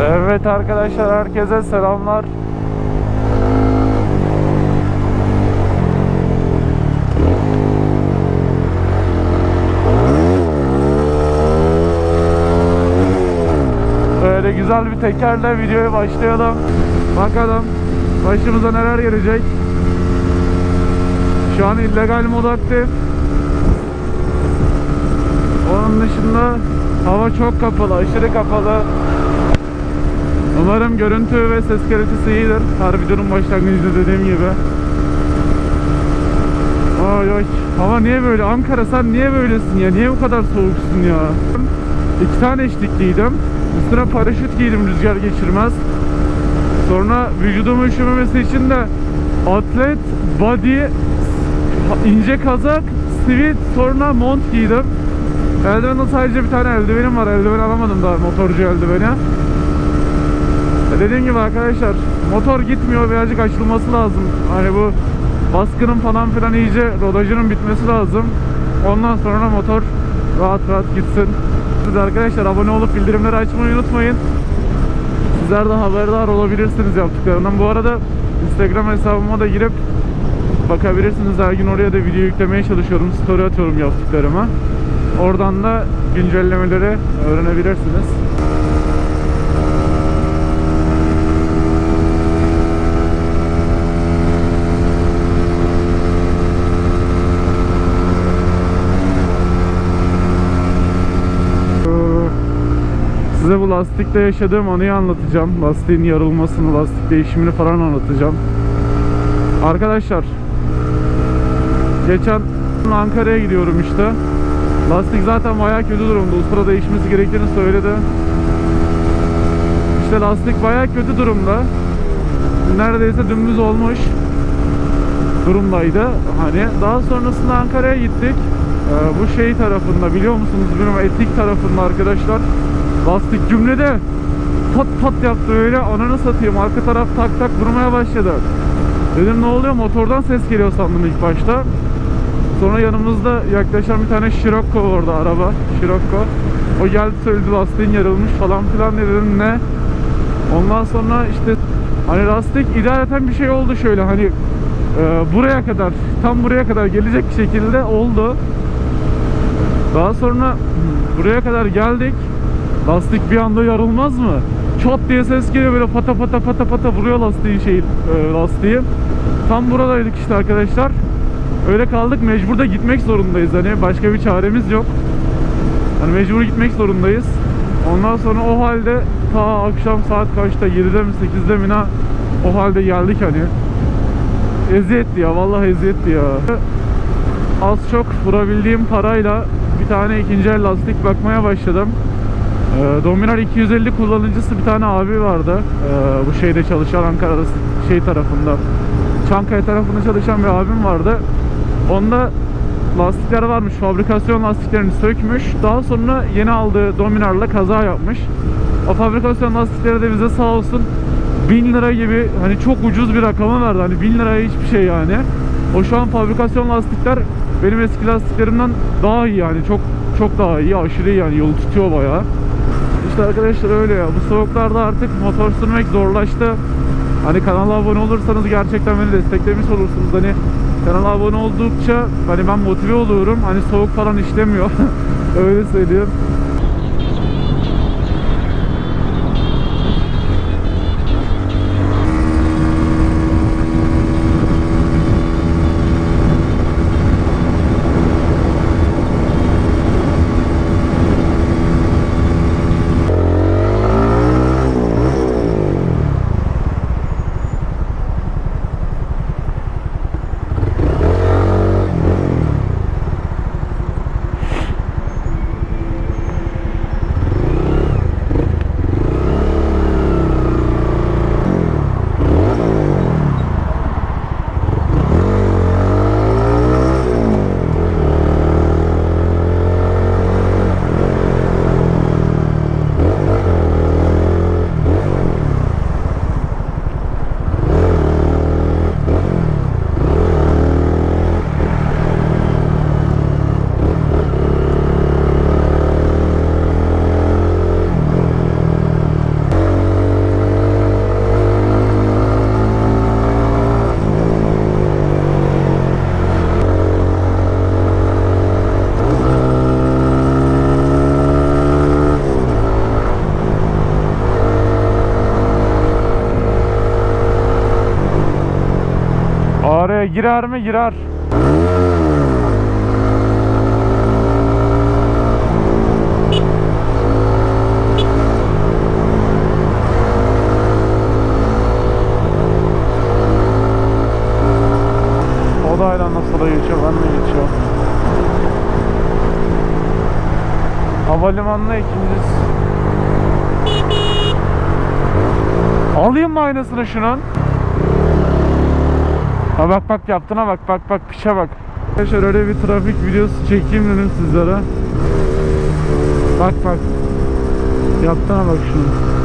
Evet arkadaşlar herkese selamlar. Böyle güzel bir tekerle videoya başlayalım. Bakalım başımıza neler gelecek. Şu an illegal mod aktif. Onun dışında hava çok kapalı, aşırı kapalı. Umarım görüntü ve ses kalitesi iyidir. Her videonun başlangıcında dediğim gibi. Ay ay. Hava niye böyle? Ankara sen niye böylesin ya? Niye bu kadar soğuksun ya? İki tane eşlik giydim. Üstüne paraşüt giydim rüzgar geçirmez. Sonra vücudumun üşümemesi için de atlet, body, ince kazak, sivit, sonra mont giydim. Eldivende sadece bir tane eldivenim var. Eldiven alamadım daha motorcu eldiveni. Dediğim gibi arkadaşlar motor gitmiyor birazcık açılması lazım. Hani bu baskının falan filan iyice rodajının bitmesi lazım. Ondan sonra motor rahat rahat gitsin. Siz arkadaşlar abone olup bildirimleri açmayı unutmayın. Sizler de haberdar olabilirsiniz yaptıklarından. Bu arada Instagram hesabıma da girip bakabilirsiniz. Her gün oraya da video yüklemeye çalışıyorum. Story atıyorum yaptıklarımı. Oradan da güncellemeleri öğrenebilirsiniz. Size bu lastikte yaşadığım anıyı anlatacağım. Lastiğin yarılmasını, lastik değişimini falan anlatacağım. Arkadaşlar geçen Ankara'ya gidiyorum işte. Lastik zaten bayağı kötü durumda. Ustura değişmesi gerektiğini söyledi. İşte lastik bayağı kötü durumda. Neredeyse dümdüz olmuş durumdaydı. Hani daha sonrasında Ankara'ya gittik. Ee, bu şey tarafında biliyor musunuz bilmiyorum etik tarafında arkadaşlar. Lastik cümlede pat pat yaptı öyle ananı satayım arka taraf tak tak durmaya başladı. Dedim ne oluyor motordan ses geliyor sandım ilk başta. Sonra yanımızda yaklaşan bir tane Scirocco orada araba. Scirocco. O geldi söyledi lastiğin yarılmış falan filan dedim ne? Ondan sonra işte hani lastik idareten bir şey oldu şöyle hani e, buraya kadar tam buraya kadar gelecek şekilde oldu. Daha sonra buraya kadar geldik. Lastik bir anda yarılmaz mı? Çat diye ses geliyor böyle pata pata pata pata vuruyor lastiği şey e, lastiği. Tam buradaydık işte arkadaşlar. Öyle kaldık mecbur da gitmek zorundayız hani başka bir çaremiz yok. Hani mecbur gitmek zorundayız. Ondan sonra o halde ta akşam saat kaçta 7'de mi 8'de mi ne o halde geldik hani. Eziyetti ya vallahi eziyetti ya. Az çok vurabildiğim parayla bir tane ikinci el lastik bakmaya başladım. Ee, Dominar 250 kullanıcısı bir tane abi vardı. Ee, bu şeyde çalışan Ankara'da şey tarafında. Çankaya tarafında çalışan bir abim vardı. Onda lastikler varmış. Fabrikasyon lastiklerini sökmüş. Daha sonra yeni aldığı Dominar'la kaza yapmış. O fabrikasyon lastikleri de bize sağ olsun 1000 lira gibi hani çok ucuz bir rakama verdi. Hani 1000 liraya hiçbir şey yani. O şu an fabrikasyon lastikler benim eski lastiklerimden daha iyi yani. Çok çok daha iyi. Aşırı iyi yani. Yolu tutuyor bayağı. İşte arkadaşlar öyle ya. Bu soğuklarda artık motor sürmek zorlaştı. Hani kanala abone olursanız gerçekten beni desteklemiş olursunuz. Hani kanala abone oldukça hani ben motive oluyorum. Hani soğuk falan işlemiyor. öyle söyleyeyim. Oraya girer mi? Girer. O da hala nasıl da geçiyor, ben de geçiyorum. Havalimanına ikincisi. Alayım mı aynasını şunun? Ha bak bak yaptığına bak bak bak piçe bak. Arkadaşlar öyle bir trafik videosu çekeyim dedim sizlere. Bak bak. Yaptığına bak şunu.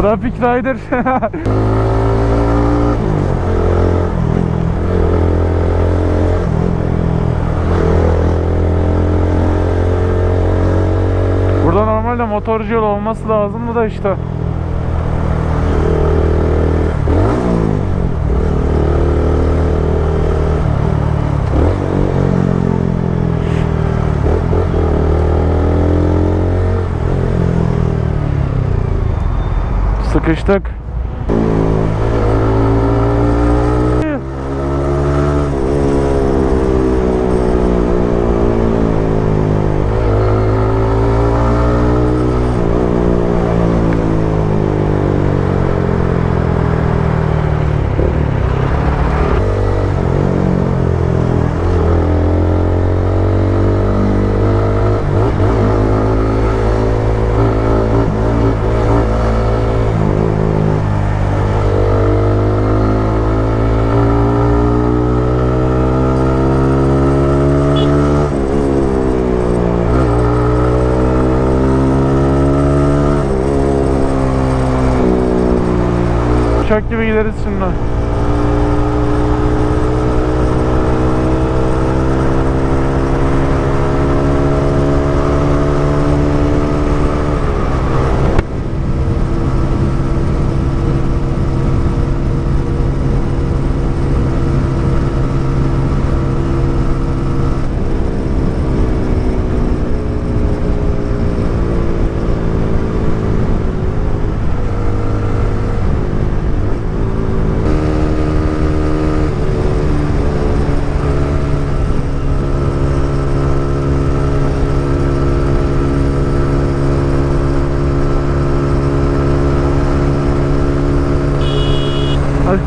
Trafik Rider. Burada normalde motorcu yol olması lazımdı da işte. Sıkıştık. Uçak gibi gideriz şimdi.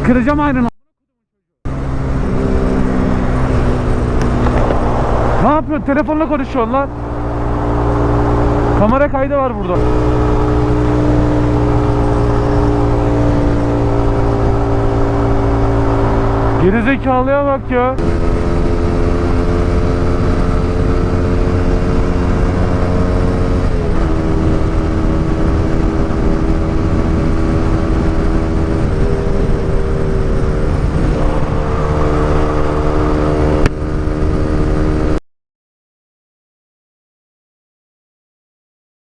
Kıracağım aynen. Ne yapıyorsun? Telefonla konuşuyorsun lan. Kamera kaydı var burada. Gerizekalıya bak ya.